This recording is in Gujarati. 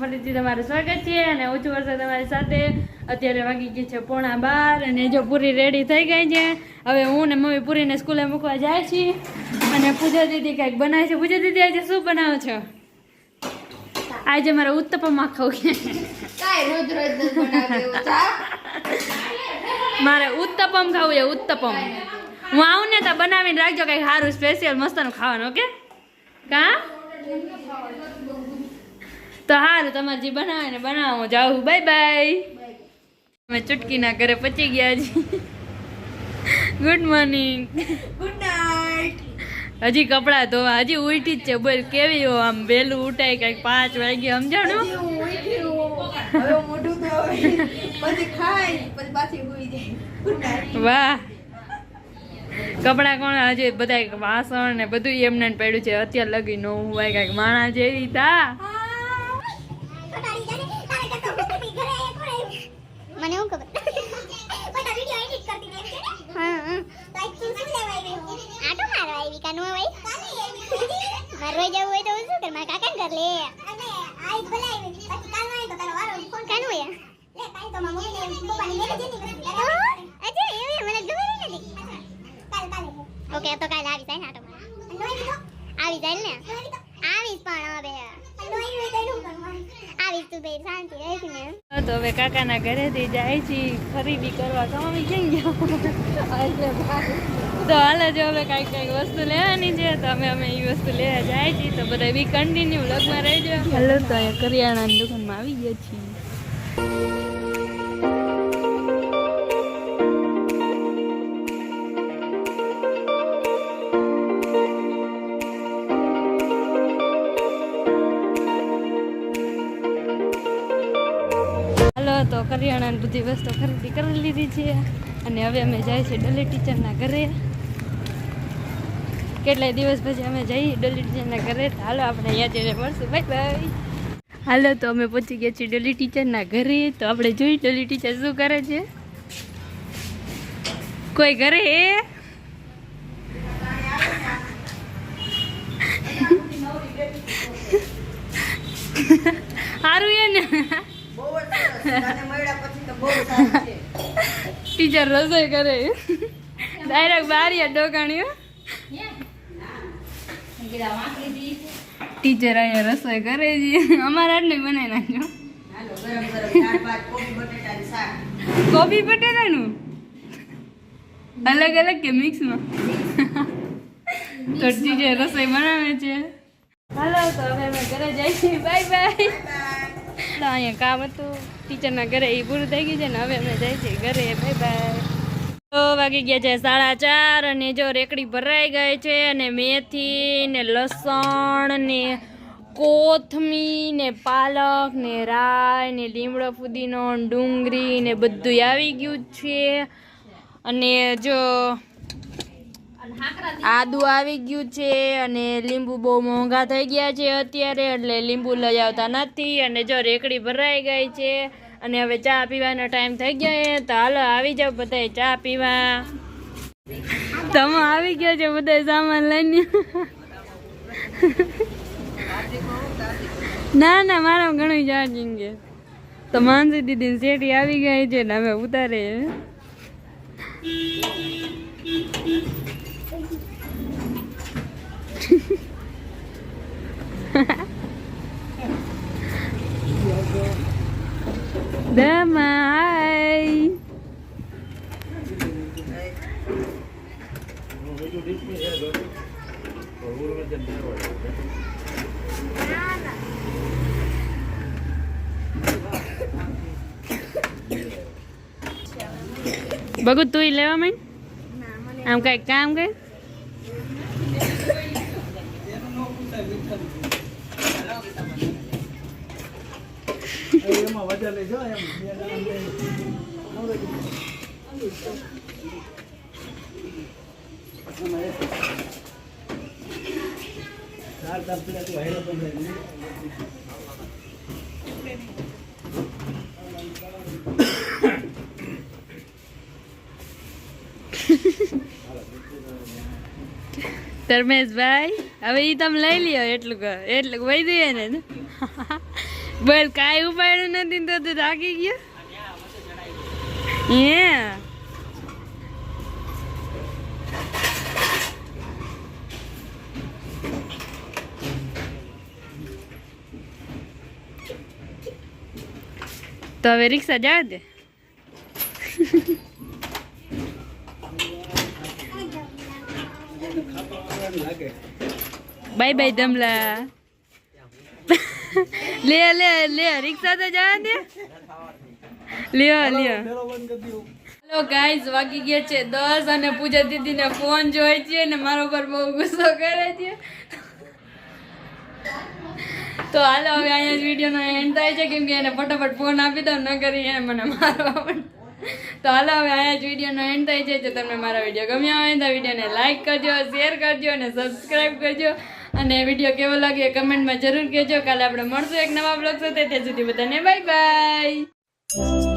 ફરીથી તમારું સ્વાગત છે અને ઓછું વર્ષે તમારી સાથે. અત્યારે વાગી ગઈ છે પોણા બાર અને જો પૂરી રેડી થઈ ગઈ છે, હવે હું ને મમ્મી પૂરીને સ્કૂલે મૂકવા જાય છીએ. અને પૂજા દીદી કંઈક બનાવે છે? પૂજા દીદી આજે શું બનાવો છો? આજે મારે ઉત્તપમમાં ખાવું રોજ મારે ઉત્તપમ ખાવું છે ઉત્તપમ. હું આવું ને તો બનાવીને રાખજો કંઈક સારું સ્પેશિયલ મસ્તનું ખાવાનું ઓકે? કા? તો સારું તમારે જે બનાવે ને બનાવો હું જાઉં. Bye bye. અમે ચુટકીના ઘરે પચી ગયા છીએ. ગુડ મોર્નિંગ ગુડ હજી કપડાં ધોવા હજી ઉઠી જ છે. બોલ કેવી હો આમ વહેલું ઉઠાય કંઈક પાંચ વાગે સમજાણું? વાહ. કપડાં કોણ હજી બધા વાસણ ને બધું એમને ને પડ્યું છે. અત્યારે લગી નો હોય કાંઈક માણા જેવી તા. મને શું ખબર બધા વિડિયો એડિટ કરતી હતી એમ છે ને હા હા તો આજ તું શું લેવા આવી આટો મારો આવી કાનો આવી મારવા જવું હોય તો હું શું કર? મારા કાકા ઘર લે. તો કાઈ તો મમ્મી ઓકે તો કાલ આવી જાય ને આટો આવી જાય ને? આવીશ પણ હવે. તું હવે કાકાના ઘરેથી જાય છે, ખરીદી કરવા. તો જઈ ગયા? તો હાલ જો હવે કાંઈક કાંઈક વસ્તુ લેવાની છે, તો અમે અમે એ વસ્તુ લેવા જાય છીએ તો બધા બી કન્ટિન્યુ લગમાં રહેજો. હાલો, તો અહીંયા કરિયાણાની દુકાનમાં આવી ગયા છીએ. કરિયાણાની બધી વસ્તુ ખરીદી કરી લીધી છે. અને હવે અમે જાય છે ડલી ટીચરના ઘરે. કેટલાય દિવસ પછી અમે જઈએ ડલી ટીચરના ઘરે. હાલો આપણે જઈને મળશું. બાય બાય હાલો, તો અમે પહોંચી ગયા છીએ ડલી ટીચરના ઘરે. તો આપણે જોઈ ડલી ટીચર શું કરે છે? કોઈ ઘરે? એ સારું એ ને ટીચર રસોઈ કરે. ડાયરેક્ટ બારીયા ડોકાણી ટીચર અહીંયા રસોઈ કરે છે. અમારા આટલી બનાવી નાખજો. કોબી બટેટાનું અલગ અલગ કે મિક્સમાં તો ટીચર રસોઈ બનાવે છે. હાલો, તો હવે અમે ઘરે જઈએ બાય બાય તો અહીંયા કામ હતું. ટીચરના ઘરે એ પૂરું થઈ ગયું છે ને હવે અમે જઈએ છીએ ઘરે. બાય બાય તો વાગી ગયા છે સાડા ચાર અને જો રેકડી ભરાઈ ગઈ છે અને મેથી ને લસણ ને કોથમી ને પાલક ને રાય ને લીમડો ફુદીનો ડુંગળી ને બધું આવી ગયું છે. અને જો આદુ આવી ગયું છે અને લીંબુ બહુ મોંઘા થઈ ગયા છે અત્યારે, એટલે લીંબુ લઈ આવતા નથી અને જો રેકડી ભરાઈ ગઈ છે અને હવે ચા પીવાનો ટાઈમ થઈ ગયો છે, તો હાલો આવી જાવ બધા ચા પીવા. તમે આવી ગયા છે બધા સામાન લઈને? ના ના મારા ઘણું ચાર્જિંગ છે. તો માનસી દીદી શેઠી આવી ગઈ છે ને હવે ઉતારે દમા હાય બગુ તું લેવા માંડ આમ કઈ કામ એમાં ધર્મેશભાઈ હવે એ તમે લઈ લ્યો એટલું એટલું વહી એને બોલ કાંઈ ઉપાડ્યું નથી તો તું થાકી ગયો? હે તો હવે રિક્ષા જવા દે. બાય બાય ધમલા લે લે લે રિક્ષા તો જવા દે. લ્યો લ્યો. હેલો ગાઈઝ વાગી ગયા છે દસ અને પૂજા દીદીને ફોન જોઈ છે ને મારો પર બહુ ગુસ્સો કરે છે. તો હાલો હવે અહીંયા જ વિડીયોનો એન્ડ થાય છે. કેમ કે એને ફટાફટ ફોન આપી દો ન કરી એને મને મારવા તો હાલો હવે અહીંયા જ વિડીયોનો એન્ડ થાય છે. જો તમને મારા વીડિયો ગમ્યા હોય તો વિડીયોને લાઈક કરજો શેર કરજો અને સબસ્ક્રાઈબ કરજો. અને વીડિયો કેવો લાગ્યો કમેન્ટમાં જરૂર કહેજો. કાલે આપણે મળશું એક નવા બ્લોગ સાથે. ત્યાં સુધી બધાને બાય બાય